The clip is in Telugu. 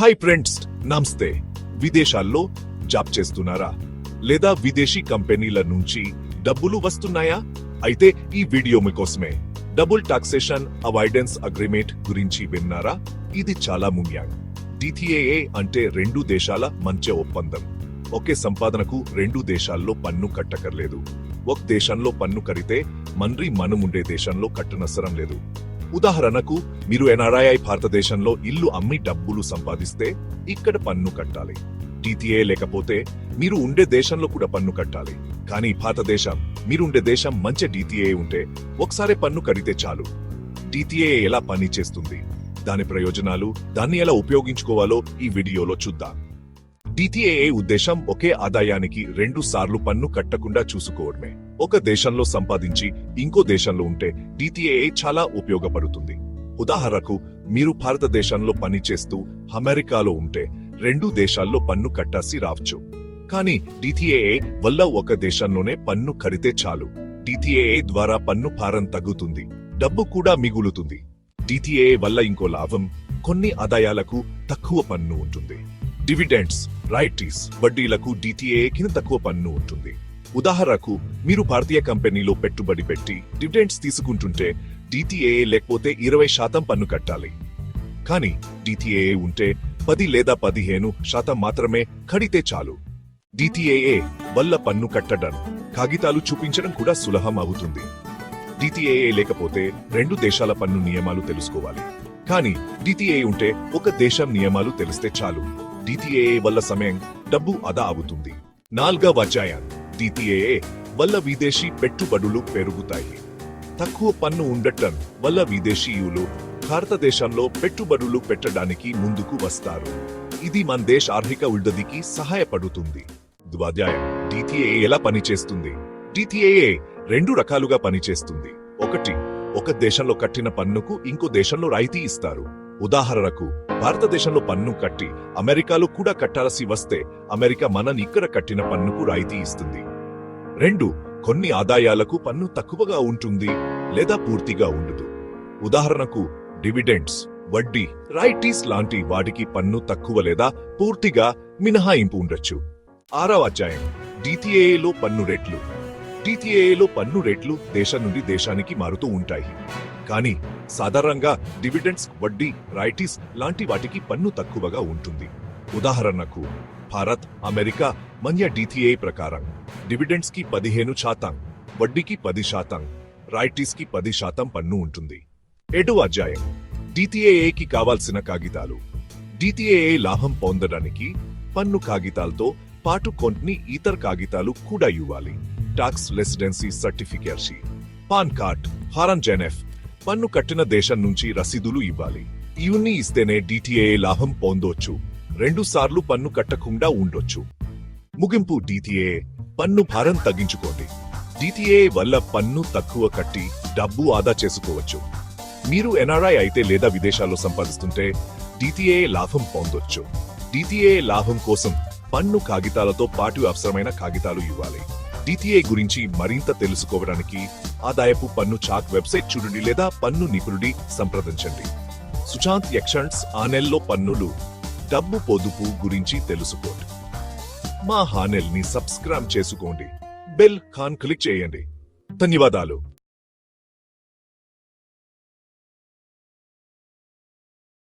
హాయ్ ఫ్రెండ్స్ నమస్తే. విదేశాల్లో జాబ్ చేస్తున్నారా? లేదా విదేశీ కంపెనీల నుంచి డబ్బులు వస్తున్నాయా? అయితే ఈ వీడియో మీకోసమే. డబుల్ టాక్సేషన్ అవాయిడెన్స్ అగ్రిమెంట్ గురించి విన్నారా? ఇది చాలా ముఖ్యం. డిటిఏఏ అంటే రెండు దేశాల మంచి ఒప్పందం. ఒకే సంపాదనకు రెండు దేశాల్లో పన్ను కట్టకర్లేదు. ఒక దేశంలో పన్ను కడితే మండ్రి మనం ఉండే దేశంలో కట్టనవసరం లేదు. ఉదాహరణకు మీరు ఎన్ఆర్ఐ భారతదేశంలో ఇల్లు అమ్మి డబ్బులు సంపాదిస్తే ఇక్కడ పన్ను కట్టాలి. టీటీఏ లేకపోతే మీరు ఉండే దేశంలో కూడా పన్ను కట్టాలి. కానీ భారతదేశం మీరు ఉండే దేశం మంచి డిటిఏ ఉంటే ఒకసారి పన్ను కడితే చాలు. డిటిఏ ఎలా పని చేస్తుంది? దాని ప్రయోజనాలు దాన్ని ఎలా ఉపయోగించుకోవాలో ఈ వీడియోలో చూద్దాం. డిటిఏఏ ఉద్దేశం ఒకే ఆదాయానికి రెండు సార్లు పన్ను కట్టకుండా చూసుకోవడమే. ఒక దేశంలో సంపాదించి ఇంకో దేశంలో ఉంటే డిటిఏఏ చాలా ఉపయోగపడుతుంది. ఉదాహరణకు మీరు భారతదేశంలో పని చేస్తూ అమెరికాలో ఉంటే రెండు దేశాల్లో పన్ను కట్టాల్సి రావచ్చు. కానీ డిటిఏఏ వల్ల ఒక దేశంలోనే పన్ను కడితే చాలు. డిటిఏఏ ద్వారా పన్ను భారం తగ్గుతుంది. డబ్బు కూడా మిగులుతుంది. డిటిఏఏ వల్ల ఇంకో లాభం కొన్ని ఆదాయాలకు తక్కువ పన్ను ఉంటుంది. డివిడెండ్స్ రైటీస్ వడ్డీలకు డిటిఏ కింద తక్కువ పన్ను ఉంటుంది. ఉదాహరణకు మీరు భారతీయ కంపెనీలో పెట్టుబడి పెట్టి డివిడెండ్స్ తీసుకుంటుంటే డిటిఏ లేకపోతే ఇరవై శాతం పన్ను కట్టాలి. కానీ డిటిఏ ఉంటే పది లేదా పదిహేను శాతం మాత్రమే కడితే చాలు. డిటిఏఏ వల్ల పన్ను కట్టడం కాగితాలు చూపించడం కూడా సులభం అవుతుంది. డిటిఏఏ లేకపోతే రెండు దేశాల పన్ను నియమాలు తెలుసుకోవాలి. కానీ డిటిఏ ఉంటే ఒక దేశం నియమాలు తెలిస్తే చాలు. డిటిఏ వల్ల సమయం డబ్బు అదా అవుతుంది. నాల్గవ అధ్యాయం. డిటిఏ వల్ల విదేశీ పెట్టుబడులు పెరుగుతాయి. తక్కువ పన్ను ఉండటం వల్ల విదేశీయులు భారతదేశంలో పెట్టుబడులు పెట్టడానికి ముందుకు వస్తారు. ఇది మన దేశ ఆర్థిక వృద్ధికి సహాయపడుతుంది. ద్వాధ్యాయం. డిటిఏ ఎలా పనిచేస్తుంది? డిటిఏ రెండు రకాలుగా పనిచేస్తుంది. ఒకటి ఒక దేశంలో కట్టిన పన్నుకు ఇంకో దేశంలో రాయితీ ఇస్తారు. ఉదాహరణకు భారతదేశంలో పన్ను కట్టి అమెరికాలో కూడా కట్టాల్సి వస్తే అమెరికా మనని ఇక్కడ కట్టిన పన్నుకు రాయితీ ఇస్తుంది. రెండు కొన్ని ఆదాయాలకు పన్ను తక్కువగా ఉంటుంది లేదా పూర్తిగా ఉండదు. ఉదాహరణకు డివిడెండ్స్ వడ్డీ రైటీస్ లాంటి వాటికి పన్ను తక్కువ లేదా పూర్తిగా మినహాయింపు ఉండొచ్చు. ఆరవ అధ్యాయం డిటిఏలో పన్ను రేట్లు. డిటిఏలో పన్ను రేట్లు దేశం నుండి దేశానికి మారుతూ ఉంటాయి. కానీ సాధారణంగా డివిడెండ్స్ వడ్డీ రాయిటీస్ లాంటి వాటికి పన్ను తక్కువగా ఉంటుంది. ఉదాహరణకు భారత్ అమెరికా మన్య డిటిఏ ప్రకారం డివిడెండ్స్కి పదిహేను శాతం వడ్డీకి పది శాతం రాయిటీస్కి పది శాతం పన్ను ఉంటుంది. ఏడవ అధ్యాయం. డిటిఏఏకి కావాల్సిన కాగితాలు. డిటిఏఏ లాభం పొందడానికి పన్ను కాగితాలతో పాటు కొన్ని ఇతర కాగితాలు కూడా ఇవ్వాలి. Tax residency certificate PAN card horn జెనెఫ్ పన్ను కట్టిన దేశం నుంచి రసీదులు ఇవ్వాలి. ఇవన్నీ ఇస్తేనే డిటిఏ లాభం పొందొచ్చు. రెండు సార్లు పన్ను కట్టకుండా ఉండొచ్చు. ముగింపు డిటిఏ పన్ను భారం తగ్గించుకోండి. డిటిఏ వల్ల పన్ను తక్కువ కట్టి డబ్బు ఆదా చేసుకోవచ్చు. మీరు ఎన్ఆర్ఐ అయితే లేదా విదేశాల్లో సంపాదిస్తుంటే డిటిఏ లాభం పొందొచ్చు. డిటిఏ లాభం కోసం పన్ను కాగితాలతో పాటు అవసరమైన కాగితాలు ఇవ్వాలి. డిటిఐ గురించి మరింత తెలుసుకోవడానికి ఆదాయపు పన్ను చాక్ వెబ్సైట్ చూడండి లేదా పన్ను నిపుణుడి సంప్రదించండి. సుశాంత్ యక్షన్స్ ఆనెల్లో పన్నులు డబ్బు పొదుపు గురించి తెలుసుకోండి. మా హానెల్ని సబ్స్క్రైబ్ చేసుకోండి. బెల్ ఖాన్ క్లిక్ చేయండి. ధన్యవాదాలు.